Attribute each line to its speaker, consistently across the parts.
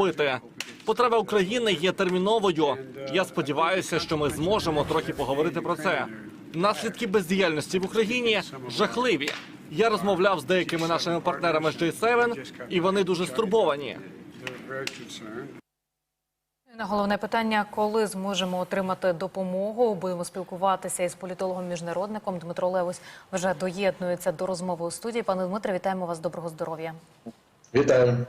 Speaker 1: робити. Потреба України є терміновою. Я сподіваюся, що ми зможемо трохи поговорити про це. Наслідки бездіяльності в Україні жахливі. Я розмовляв з деякими нашими партнерами з J7, і вони дуже стурбовані.
Speaker 2: На головне питання, коли зможемо отримати допомогу. Будемо спілкуватися із політологом-міжнародником. Дмитро Левось вже доєднується до розмови у студії. Пане Дмитре, вітаємо вас. Доброго здоров'я.
Speaker 3: Вітаю.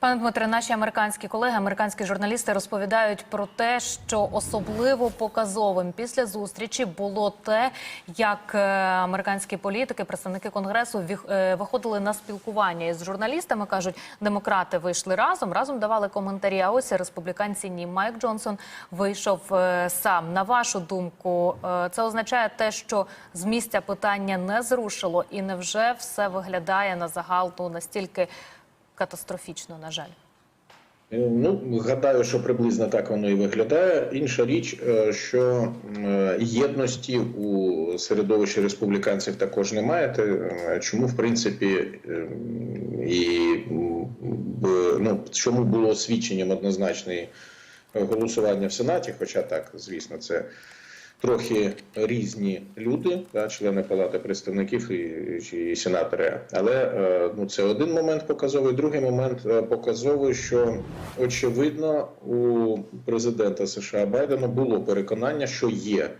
Speaker 2: Пане Дмитре, наші американські колеги, американські журналісти розповідають про те, що особливо показовим після зустрічі було те, як е, американські політики, представники конгресу е, виходили на спілкування із журналістами. кажуть, демократи вийшли разом, разом давали коментарі. А ось республіканці ні. Майк Джонсон вийшов е, сам. На вашу думку, це означає те, що з місця питання не зрушило, і невже все виглядає на загал ну, настільки катастрофічно, на жаль.
Speaker 3: Е, Ну, гадаю, що приблизно так воно і виглядає. Інша річ, е, що е, єдності у середовищі республіканців також немає. Чому, в принципі, і ну, чому було свідченням однозначне голосування в Сенаті, хоча так, звісно, це. Трохи різні люди, да, члени палати представників і, і сенатори. Але е, ну це один момент показовий. Другий момент е, показовий, що очевидно у президента США Байдена було переконання, що є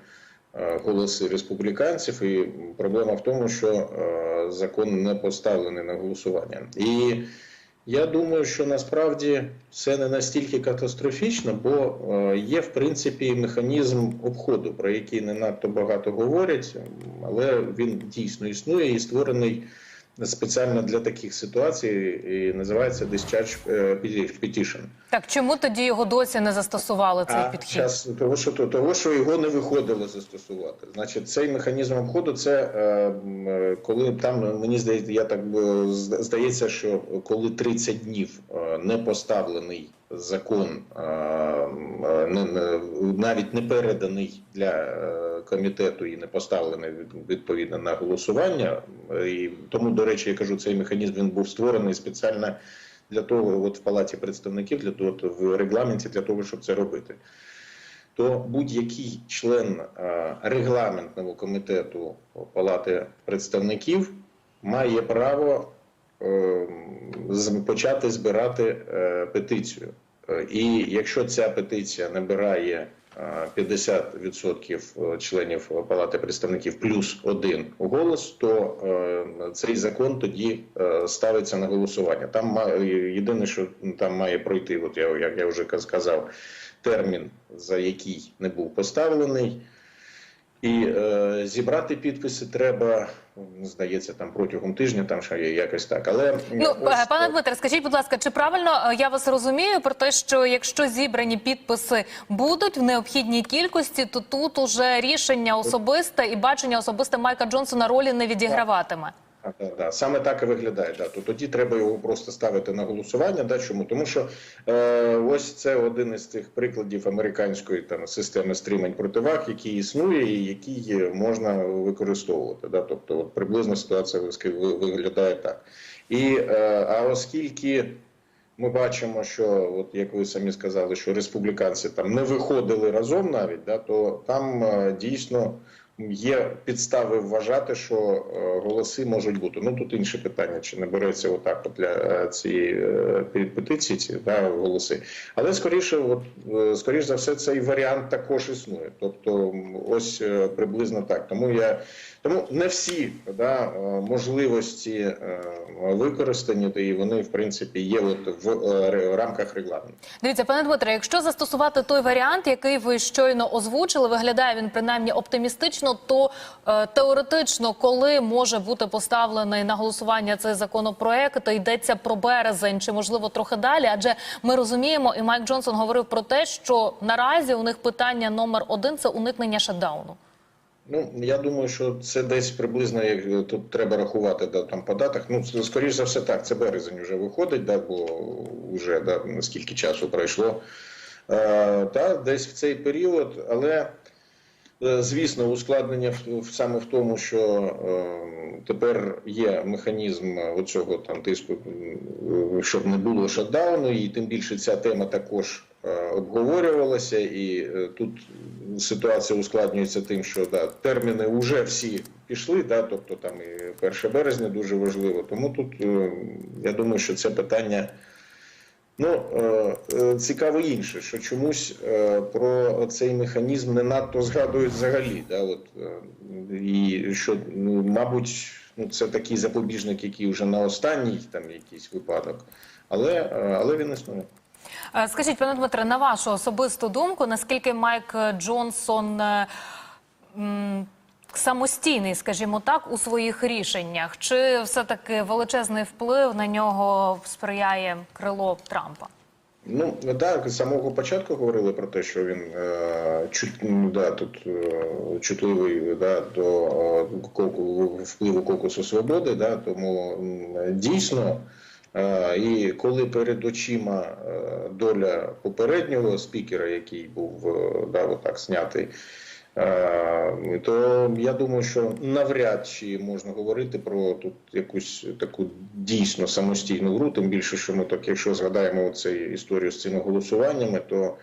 Speaker 3: е, голоси республіканців, і проблема в тому, що закон не поставлений на голосування. І я думаю, що насправді це не настільки катастрофічно, бо е, є в принципі механізм обходу, про який не надто багато говорять, але він дійсно існує і створений спеціально для таких ситуацій, і називається Discharge е, Petition.
Speaker 2: Так чому тоді його досі не застосували цей
Speaker 3: А
Speaker 2: підхід?
Speaker 3: час того, що то- того, що його не виходило застосувати. Значить, цей механізм обходу це е, е, коли там мені здається, я так е, здається, що коли 30 днів е, не поставлений закон, е, е, навіть не переданий для е, комітету і не поставлений від- відповідно на голосування. І тому, до речі, я кажу, цей механізм він був створений спеціально для того, от в палаті представників, для того, в регламенті для того, щоб це робити. То будь-який член е, регламентного комітету Палати представників має право е, почати збирати е, петицію. І якщо ця петиція набирає 50% членів Палати представників плюс один голос, то е, цей закон тоді е, ставиться на голосування. Там єдине, що там має пройти, от я як я вже сказав, термін, за який не був поставлений. І е, зібрати підписи треба, здається, там протягом тижня, там ще є якось так. Але
Speaker 2: Ну,
Speaker 3: ось,
Speaker 2: е, пане Дмитре, скажіть, будь ласка, чи правильно е, я вас розумію про те, що якщо зібрані підписи будуть в необхідній кількості, то тут уже рішення особисте і бачення особисте Майка Джонсона ролі не відіграватиме?
Speaker 3: Да, да. Саме так і виглядає. Да. То тоді треба його просто ставити на голосування. Да. Чому? Тому що е, ось це один із тих прикладів американської там системи стримань противаг, який існує і який можна використовувати. Да. Тобто, от приблизно ситуація ви- ви- виглядає так. І е, а оскільки. Ми бачимо, що от як ви самі сказали, що республіканці там не виходили разом навіть, да, то там е, дійсно є підстави вважати, що е, голоси можуть бути. Ну тут інше питання, чи не береться отак для е, цієї е, петиції ці да, голоси. Але скоріше, от скоріш за все, цей варіант також існує. Тобто, ось приблизно так. Тому я тому не всі да, можливості використані, і вони в принципі є от в рамках регламенту.
Speaker 2: Дивіться, пане Дмитре, якщо застосувати той варіант, який ви щойно озвучили, виглядає він принаймні оптимістично, то е, теоретично, коли може бути поставлений на голосування цей законопроект, то йдеться про березень чи можливо трохи далі. Адже ми розуміємо, і Майк Джонсон говорив про те, що наразі у них питання номер один це уникнення шатдауну.
Speaker 3: Ну я думаю, що це десь приблизно як тут треба рахувати да, там по датах. Ну скоріш за все, так. Це березень вже виходить, да, бо вже да, наскільки часу пройшло. Е, та, десь в цей період, але Звісно, ускладнення в, саме в тому, що е, тепер є механізм оцього там тиску, щоб не було шатдауну, і тим більше ця тема також е, обговорювалася, і е, тут ситуація ускладнюється тим, що да, терміни вже всі пішли, да, тобто там і 1 березня дуже важливо. Тому тут е, я думаю, що це питання. Ну, е, е, цікаво інше, що чомусь е, про цей механізм не надто згадують взагалі. Да, от, і що, ну, мабуть, ну, це такий запобіжник, який вже на останній там якийсь випадок, але, але він існує.
Speaker 2: Скажіть, пане Дмитре, на вашу особисту думку, наскільки Майк Джонсон самостійний, скажімо так, у своїх рішеннях? Чи все-таки величезний вплив на нього сприяє крило Трампа?
Speaker 3: Ну так, з самого початку говорили про те, що він е, чут, ну, да, тут е, чутливий да, до е, впливу кокусу свободи, да, тому дійсно. Е, і коли перед очима е, доля попереднього спікера, який був е, да, отак знятий, е, то я думаю, що навряд чи можна говорити про тут якусь таку дійсно самостійну гру. Тим більше, що ми так, якщо згадаємо цю історію з цими голосуваннями, то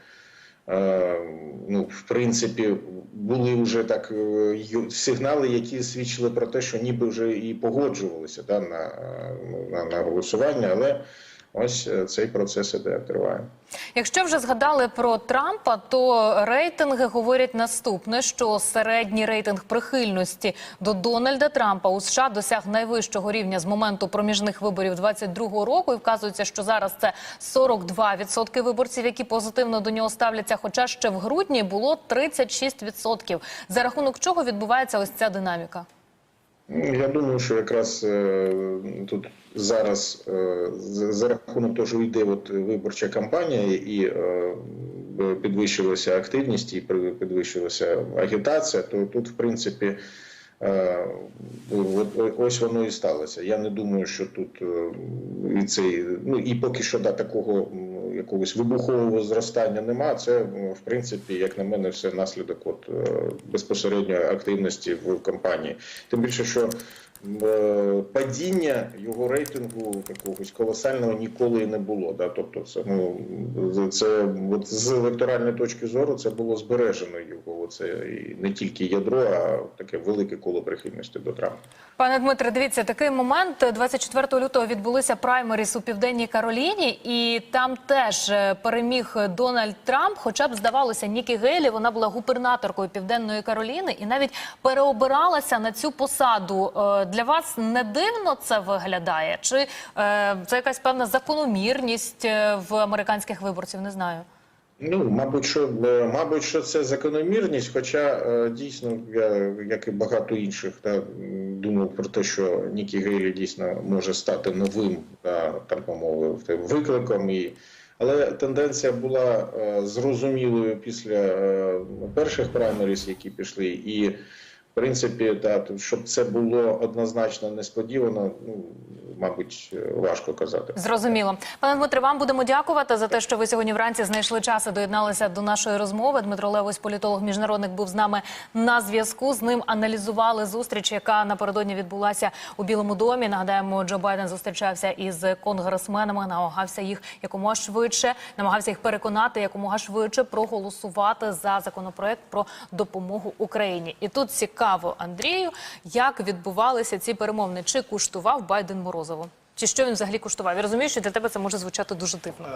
Speaker 3: е, ну, в принципі, були вже так е, сигнали, які свідчили про те, що ніби вже і погоджувалися да, на, е, на, на голосування, але ось е, цей процес іде триває.
Speaker 2: Якщо вже згадали про Трампа, то рейтинги говорять наступне: що середній рейтинг прихильності до Дональда Трампа у США досяг найвищого рівня з моменту проміжних виборів 22-го року. І вказується, що зараз це 42% виборців, які позитивно до нього ставляться. Хоча ще в грудні було 36%. За рахунок чого відбувається ось ця динаміка?
Speaker 3: Ну, Я думаю, що якраз е, тут зараз е, за рахунок того, що йде от виборча кампанія і е, підвищилася активність і підвищилася агітація, то тут, в принципі, ось воно і сталося. Я не думаю, що тут і цей, ну і поки що да, такого якогось вибухового зростання нема. Це в принципі, як на мене, все наслідок от безпосередньо безпосередньої активності в компанії. Тим більше, що е, падіння його рейтингу якогось колосального ніколи не було. Да? Тобто, це ну це от з електоральної точки зору це було збережено його. Це не тільки ядро, а таке велике коло прихильності до Трампа.
Speaker 2: Пане Дмитре, дивіться, такий момент 24 лютого відбулися праймеріс у південній Кароліні, і там теж е, переміг Дональд Трамп. Хоча б здавалося, Нікі Гейлі, вона була губернаторкою південної Кароліни і навіть переобиралася на цю посаду. Для вас не дивно це виглядає? Чи е, це якась певна закономірність е, в американських виборців? Не знаю.
Speaker 3: Ну, мабуть, що е, мабуть, що це закономірність, хоча дійсно я, як і багато інших, м, думав про те, що Нікі Гейлі дійсно може стати новим та, так би мовити, викликом. І... Але тенденція була зрозумілою після перших праймеріс, які пішли, і принципі, то, щоб це було однозначно несподівано, ну мабуть, важко казати.
Speaker 2: Зрозуміло. Пане Дмитре, вам будемо дякувати за те, що ви сьогодні вранці знайшли час і доєдналися до нашої розмови. Дмитро Левось, політолог міжнародник, був з нами на зв'язку. З ним аналізували зустріч, яка напередодні відбулася у Білому домі. Нагадаємо, Джо Байден зустрічався із конгресменами, намагався їх якомога швидше, намагався їх переконати якомога швидше проголосувати за законопроект про допомогу Україні. І тут цікаво Андрію, як відбувалися ці перемовини. Чи куштував Байден Морозово? Чи що він взагалі куштував? Я розумію, що для тебе це може звучати дуже дивно.